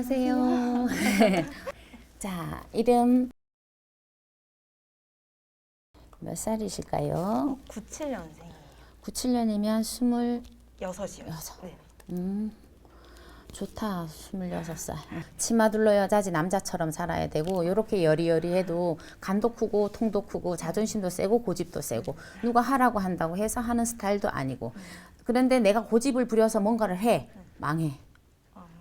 안녕하세요. 자, 이름 몇 살이실까요? 97년생이에요. 97년이면 스물 여섯이요. 여섯. 네. 음, 좋다. 26살. 치마 둘러 여자지 남자처럼 살아야 되고 요렇게 여리여리해도 간도 크고 통도 크고 자존심도 세고 고집도 세고 누가 하라고 한다고 해서 하는 스타일도 아니고 그런데 내가 고집을 부려서 뭔가를 해 망해.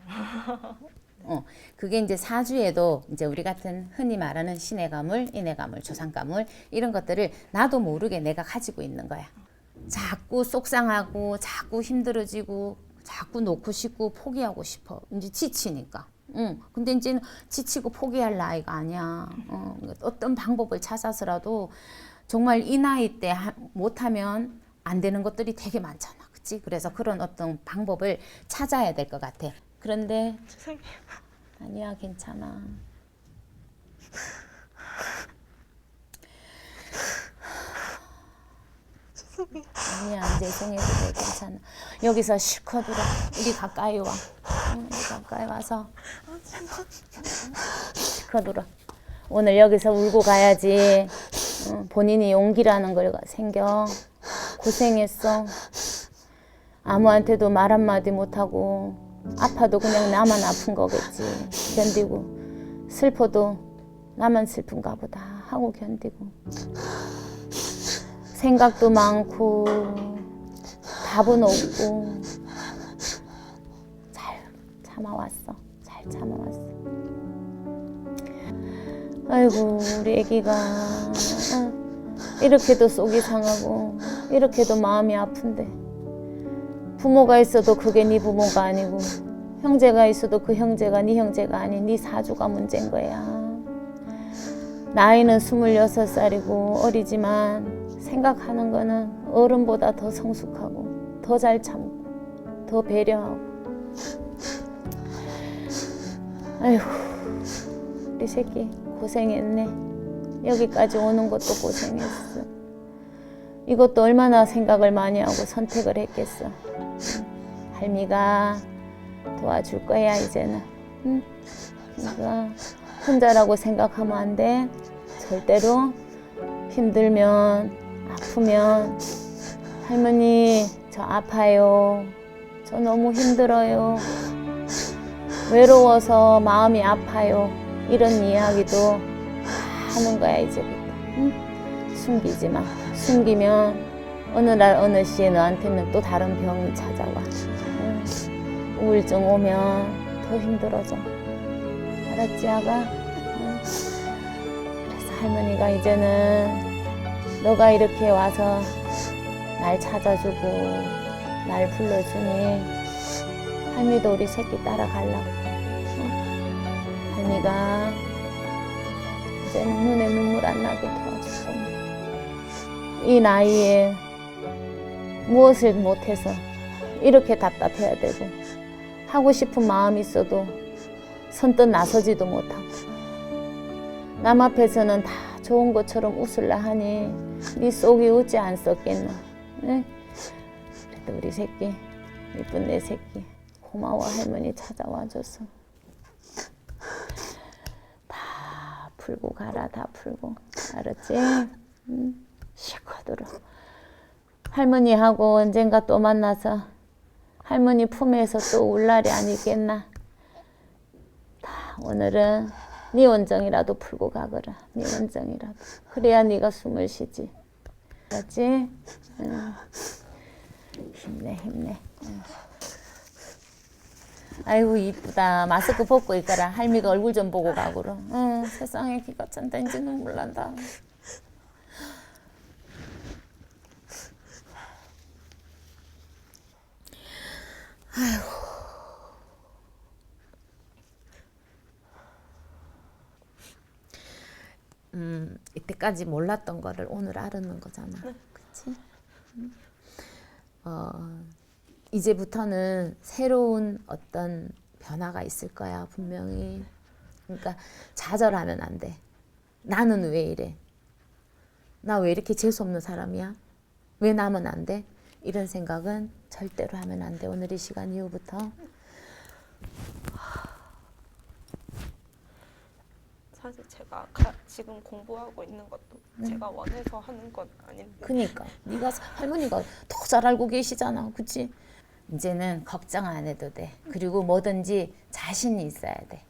어, 그게 이제 사주에도 이제 우리 같은 흔히 말하는 신의 가물, 인의 가물, 조상 가물 이런 것들을 나도 모르게 내가 가지고 있는 거야. 자꾸 속상하고 자꾸 힘들어지고 자꾸 놓고 싶고 포기하고 싶어. 이제 지치니까. 응. 근데 이제는 지치고 포기할 나이가 아니야. 어, 어떤 방법을 찾아서라도 정말 이 나이 때 하- 못하면 안 되는 것들이 되게 많잖아. 그치? 그래서 그런 어떤 방법을 찾아야 될 것 같아. 그런데 죄송해요. 아니야, 괜찮아. 아니야, 죄송해도 돼, 괜찮아. 여기서 실컷 울어. 우리 가까이 와. 응, 우리 가까이 와서. 실컷 울어. 오늘 여기서 울고 가야지. 응, 본인이 용기라는 걸 생겨. 고생했어. 아무한테도 말 한마디 못하고 아파도 그냥 나만 아픈 거겠지. 견디고 슬퍼도 나만 슬픈가 보다 하고 견디고. 생각도 많고 답은 없고 잘 참아왔어. 잘 참아왔어. 아이고 우리 애기가 어, 이렇게도 속이 상하고 이렇게도 마음이 아픈데 부모가 있어도 그게 네 부모가 아니고 형제가 있어도 그 형제가 네 형제가 아닌 네 사주가 문제인 거야. 나이는 스물여섯 살이고 어리지만 생각하는 거는 어른보다 더 성숙하고 더 잘 참고 더 배려하고 아이고 우리 새끼 고생했네. 여기까지 오는 것도 고생했어. 이것도 얼마나 생각을 많이 하고 선택을 했겠어. 할미가 도와줄 거야 이제는. 응? 네가 혼자라고 생각하면 안 돼. 절대로 힘들면 아프면 할머니 저 아파요. 저 너무 힘들어요. 외로워서 마음이 아파요. 이런 이야기도 다 하는 거야 이제부터. 응? 숨기지 마. 숨기면 어느 날 어느 시에 너한테는 또 다른 병이 찾아와. 응. 우울증 오면 더 힘들어져. 알았지 아가? 응. 그래서 할머니가 이제는 너가 이렇게 와서 날 찾아주고 날 불러주니 할미도 우리 새끼 따라가려고. 응. 할미가 이제는 눈에 눈물 안 나게 겁니다. 이 나이에 무엇을 못해서 이렇게 답답해야 되고 하고 싶은 마음이 있어도 선뜻 나서지도 못하고 남 앞에서는 다 좋은 것처럼 웃을라 하니 네 속이 웃지 않았겠나 네? 그래도 우리 새끼 이쁜 내 새끼 고마워 할머니 찾아와줘서 다 풀고 가라 다 풀고 알았지? 응? 울어 할머니하고 언젠가 또 만나서 할머니 품에서 또 울 날이 아니겠나. 다 오늘은 네 원정이라도 풀고 가거라. 네 원정이라도. 그래야 네가 숨을 쉬지. 알았지? 응. 힘내 힘내. 응. 아이고 이쁘다. 마스크 벗고 있거라. 할미가 얼굴 좀 보고 가거라. 응, 세상에 기가 찬다. 이제 눈물 난다. 음, 이때까지 몰랐던 거를 오늘 알았는 거잖아. 그치? 음. 어, 이제부터는 새로운 어떤 변화가 있을 거야, 분명히. 그러니까 좌절하면 안 돼. 나는 왜 이래? 나 왜 이렇게 재수없는 사람이야? 왜 나면 안 돼? 이런 생각은 절대로 하면 안 돼. 오늘 이 시간 이후부터. 사실 제가 가, 지금 공부하고 있는 것도 음. 제가 원해서 하는 건 아닌데 그니까 네가 할머니가 더 잘 알고 계시잖아, 그치? 이제는 걱정 안 해도 돼. 그리고 뭐든지 자신이 있어야 돼.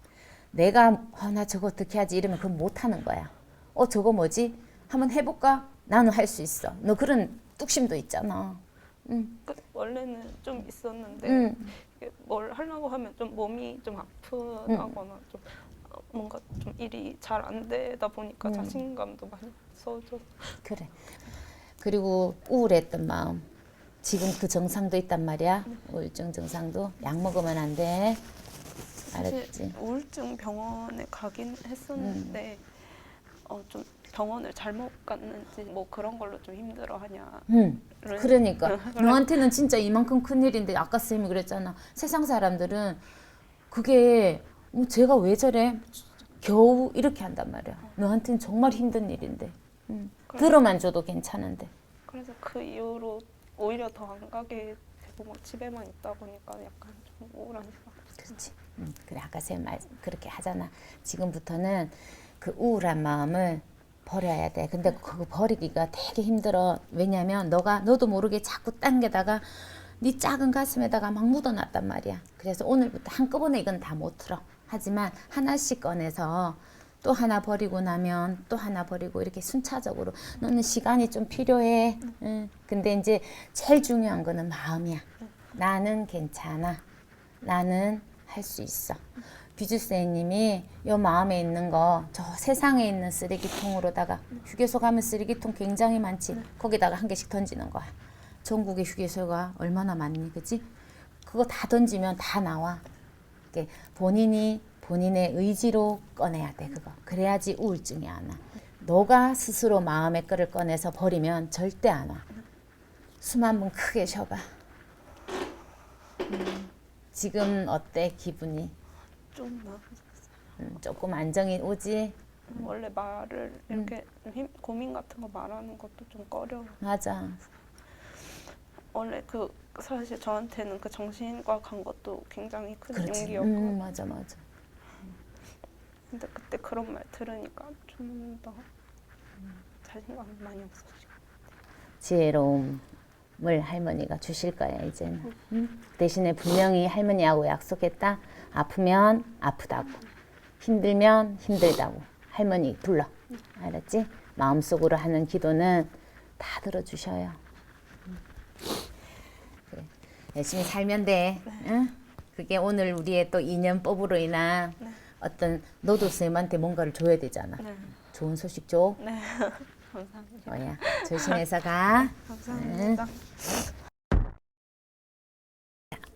내가 아, 나 저거 어떻게 하지 이러면 그건 못 하는 거야. 어 저거 뭐지? 한번 해볼까? 나는 할 수 있어. 너 그런 뚝심도 있잖아. 응, 그 원래는 좀 있었는데 응, 이게 뭘 하려고 하면 좀 몸이 좀 아프다거나 좀 어, 뭔가 좀 일이 잘 안 되다 보니까 음. 자신감도 많이 없어져. 그래. 그리고 우울했던 마음. 지금 그 증상도 있단 말이야. 우울증 증상도 약 먹으면 안 돼. 알았지? 우울증 병원에 가긴 했었는데 어, 좀 병원을 잘못 갔는지 뭐 그런 걸로 좀 힘들어하냐. 응. 를- 그러니까 너한테는 진짜 이만큼 큰 일인데 아까 쌤이 그랬잖아. 세상 사람들은 그게 뭐 제가 왜 저래? 겨우 이렇게 한단 말이야. 너한테는 정말 힘든 일인데. 응. 그래. 들어만 줘도 괜찮은데. 그래서 그 이후로 오히려 더 안 가게 되고 막 집에만 있다 보니까 약간 좀 우울한 생각. 그렇지. 응. 그래 아까 쌤말 그렇게 하잖아. 지금부터는 그 우울한 마음을 버려야 돼. 근데 그거 버리기가 되게 힘들어. 왜냐면 너가 너도 모르게 자꾸 당겨다가 네 작은 가슴에다가 막 묻어놨단 말이야. 그래서 오늘부터 한꺼번에 이건 다 못 틀어. 하지만 하나씩 꺼내서 또 하나 버리고 나면 또 하나 버리고 이렇게 순차적으로 너는 시간이 좀 필요해. 응. 근데 이제 제일 중요한 거는 마음이야. 나는 괜찮아. 나는 할 수 있어. 비주쌤님이 요 마음에 있는 거 저 세상에 있는 쓰레기통으로다가 휴게소 가면 쓰레기통 굉장히 많지. 거기다가 한 개씩 던지는 거야. 전국의 휴게소가 얼마나 많니, 그지? 그거 다 던지면 다 나와. 본인이 본인의 의지로 꺼내야 돼 그거. 그래야지 우울증이 안 와. 너가 스스로 마음의 끈을 꺼내서 버리면 절대 안 와. 숨 한 번 크게 쉬어봐. 음, 지금 어때 기분이? 좀 나. 음, 조금 안정이 오지? 원래 말을 음. 이렇게 좀 힘, 고민 같은 거 말하는 것도 좀 꺼려. 맞아. 원래 그 사실 저한테는 그 정신과 간 것도 굉장히 큰 그렇지. 용기였고, 음, 맞아, 맞아. 근데 그때 그런 말 들으니까 좀 더 자신감이 많이 없어지고. 지혜로움을 할머니가 주실 거야 이제는. 음? 대신에 분명히 할머니하고 약속했다. 아프면 아프다고, 힘들면 힘들다고 할머니 불러. 알았지? 마음속으로 하는 기도는 다 들어주셔요. 열심히 살면 돼. 응? 그게 오늘 우리의 또 인연법으로 인한 어떤 너도 쌤한테 뭔가를 줘야 되잖아. 네, 좋은 소식 줘. 네, 감사합니다. 뭐야? 조심해서 가. 감사합니다.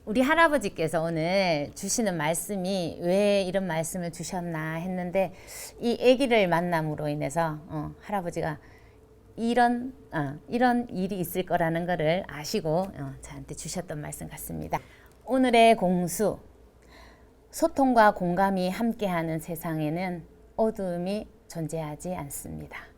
우리 할아버지께서 오늘 주시는 말씀이 왜 이런 말씀을 주셨나 했는데 이 아기를 만남으로 인해서 어, 할아버지가 이런 어, 이런 일이 있을 거라는 것을 아시고 어, 저한테 주셨던 말씀 같습니다. 오늘의 공수 소통과 공감이 함께하는 세상에는 어두움이 존재하지 않습니다.